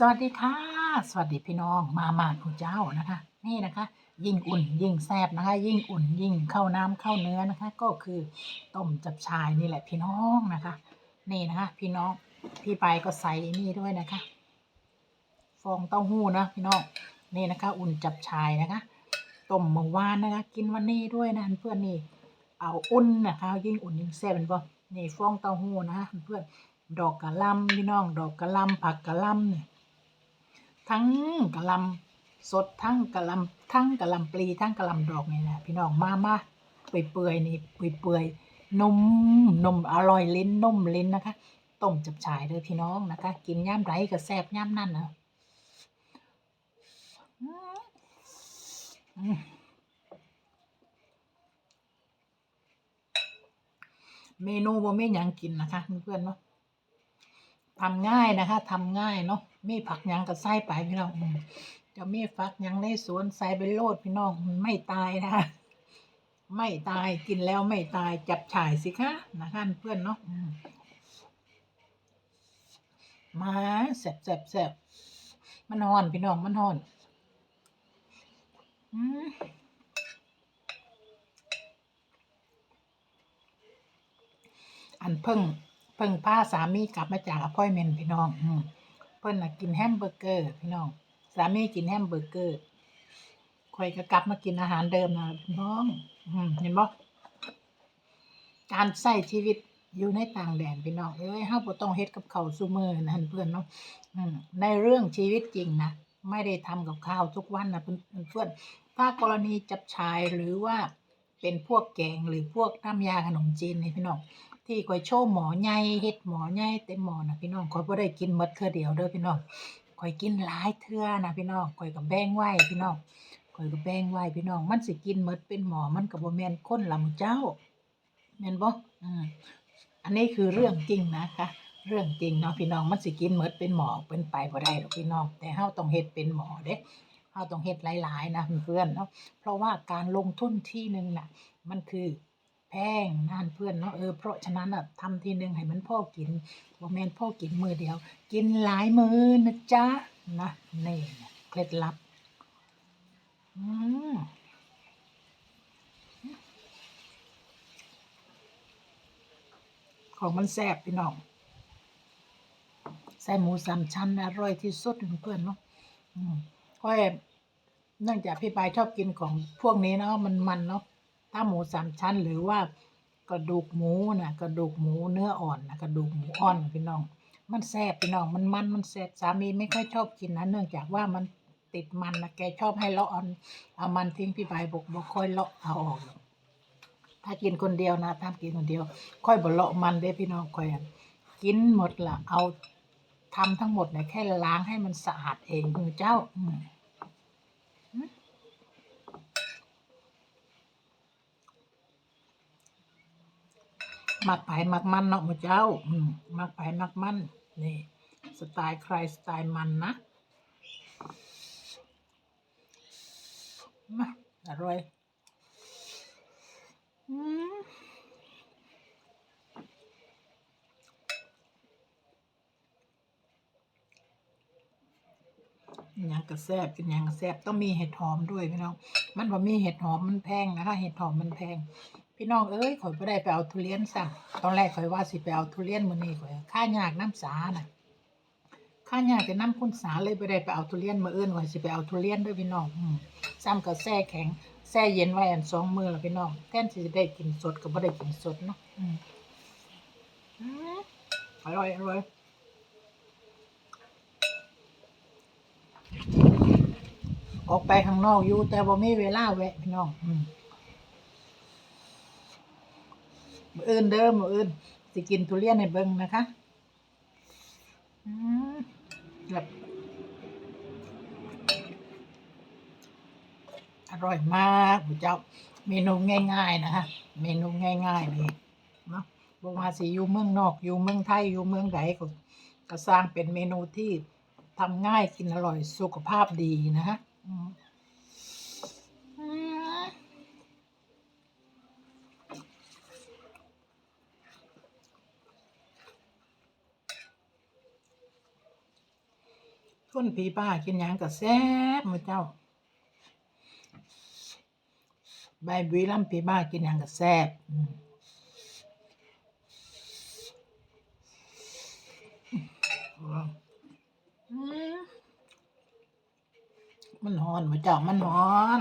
สวัสดีค่ะ สวัสดีพี่น้องมามาผู้เจ้านะคะ นี่นะคะ ยิ่งอุ่นยิ่งแซ่บนะคะ ยิ่งอุ่นยิ่งเข้าน้ำเข้าเนื้อนะคะ ก็คือต้มจับชายนี่แหละพี่น้องนะคะ นี่นะคะ พี่น้องพี่ไปก็ใส่นี่ด้วยนะคะ ฟองเต้าหู้นะพี่น้องนี่นะคะ อุ่นจับชายนะคะต้มเมื่อวานนะคะ กินวันนี้ด้วยนะเพื่อนนี่เอาอุ่นนะคะ ยิ่งอุ่นยิ่งแซ่บเป็นบ่นี่ฟองเต้าหู้นะคะเพื่อนดอกกะล่ำพี่น้องดอกกะล่ำผักกะล่ำเนี่ย ทั้งกะลำสดทั้งกะลำทั้งกะลำปลีทั้งกะลำดอกนี่แหละพี่น้องมามาเปื่อยๆนี่เปื่อยๆนมนมอร่อยลิ้นนมลิ้นนะคะต้มจับฉายเลยพี่น้องนะคะ กินย่ำไรก็แซ่บย่ำนั่นนะเมนูบ่ไม่ยังกินนะคะเพื่อนเนาะ ทำง่ายนะคะทำง่ายเนาะมีผักยังกับไส้ไปพี่น้องอืมจะมีฟักยังในสวนใส่ไปโลดพี่น้องไม่ตายนะคะไม่ตายกินแล้วไม่ตายจับฉ่ายสิคะนะคะเพื่อนเนาะมมาแสบแสบแสบมันหอนพี่น้องมันหอนอืมอันเพิ่ง เพิ่งพาสามีกลับมาจากอพอยเมนพี่น้องอืมเพิ่นน่ะกินแฮมเบอร์เกอร์พี่น้อง สามีกินแฮมเบอร์เกอร์ข่อยก็กลับมากินอาหารเดิมนะพี่น้อง อืมเห็นบ่การใช้ชีวิตอยู่ในต่างแดนพี่น้องเอ้ยเฮาบ่ต้องเฮ็ดกับเขาวซุมื้อนั่นเพื่อนเนาะอืมในเรื่องชีวิตจริงนะไม่ได้ทำกับข้าวทุกวันนะเพื่อนถ้ากรณีจับชายหรือว่าเป็นพวกแกงหรือพวกน้ำยาขนมจีนนี่พี่น้อง ที่ข่อยโชว์หมอใหญ่เฮ็ดหมอใหญ่เต็มหมอนะพี่น้องข่อยบ่ได้กินหมดเทื่อเดียวเด้อพี่น้องข่อยกินหลายเทื่อนะพี่น้องข่อยก็แบ่งไว้พี่น้องข่อยก็แบ่งไว้พี่น้อง มันสิกินหมดเป็นหมอมันก็บ่แม่นคนละหมู่เจ้าแม่นบ่อืมอันนี้คือเรื่องจริงนะคะเรื่องจริงเนาะพี่น้องมันสิกินหมดเป็นหมอเป็นไปบ่ได้หรอกพี่น้องแต่เฮาต้องเฮ็ดเป็นหมอเด้เฮาต้องเฮ็ดหลายๆนะเพื่อนเนาะเพราะว่าการลงทุนที่หนึงน่ะมันคือ งนั่นเพื่อนเนาะเออเพราะฉะนั้นอะทำทีหนึ่งให้มันพ่อกินบ่าแมนพ่อกินมือเดียว กินหลายมือนะจ๊ะนะนี่เคล็ดลับอืมของมันแซ่บพี่น้องใส่หมูสามชั้นอร่อยที่สุดเพื่อนเนาะอืมค่อยเนื่องจากพี่ปายชอบกินของพวกนี้เนาะมันมันเนาะ ถ้าหมูสามชั้นหรือว่ากระดูกหมูนะกระดูกหมูเนื้ออ่อนนะกระดูกหมูอ่อนพี่น้อง มันแซ่บพี่น้องมันมันมันแซ่บสามีไม่ค่อยชอบกินนะเนื่องจากว่ามันติดมันนะแกชอบให้เลาะเอาเอามันทิ้งพี่ใบบอกบอกค่อยเลาะเอาออก ถ้ากินคนเดียวนะถ้ากินคนเดียว ค่อยบ่เลาะมันเด้พี่น้องค่อยกินหมดละเอาทำทั้งหมดเนี่ยแค่ล้างให้มันสะอาดเองมือเจ้า มักไผ่มักมันเนาะหมูเจ้า อืมมักไผ่มักมันนี่สไตล์ใครสไตล์มันนะมาอร่อยอืมยังกระแซบกินยังกระแซบต้องมีเห็ดหอมด้วยพี่น้อง มันพอมีเห็ดหอมมันแพงนะคะ เห็ดหอมมันแพง พี่น้องเอ้ยข่อยบ่ได้ไปเอาทุเรียนสั่งตอนแรกข่อยว่าสิไปเอาทุเรียนมื้อนี้ข่อยค่ายากน้ำสาน่ะค่ายากแต่น้ำคุณสาเลยบ่ได้ไปเอาทุเรียนมื้ออื่นข่อยสิไปเอาทุเรียนด้วยพี่น้องอืมซ้ำก็แช่แข็งแช่เย็นไว้อันสองมือแล้วพี่น้องแทนที่จะได้กินสดก็บ่ได้กินสดเนาะอืมอืมอร่อยอร่อยออกไปข้างนอกอยู่แต่บ่มีเวลาแวะพี่น้อง อืม มืออื่นเด้อมื้ออื่นสิกินทุเรียนให้เบิงนะคะอืมแบบอร่อยมากผู้เจ้า เมนูง่าย ๆ นะคะ เมนูง่าย ๆ นี่เนาะบ่ว่าสิอยู่เมืองนอก อยู่เมืองไทย อยู่เมืองใดก็ก็สร้างเป็นเมนูที่ทำง่ายกินอร่อยสุขภาพดีนะคะอืมอืมทุ คนผีป้ากินหยังก็แซ่บมือเจ้า ใบบุรีรัมย์ผีป้ากินหยังก็แซ่บมันหอนมือเจ้ามันหอน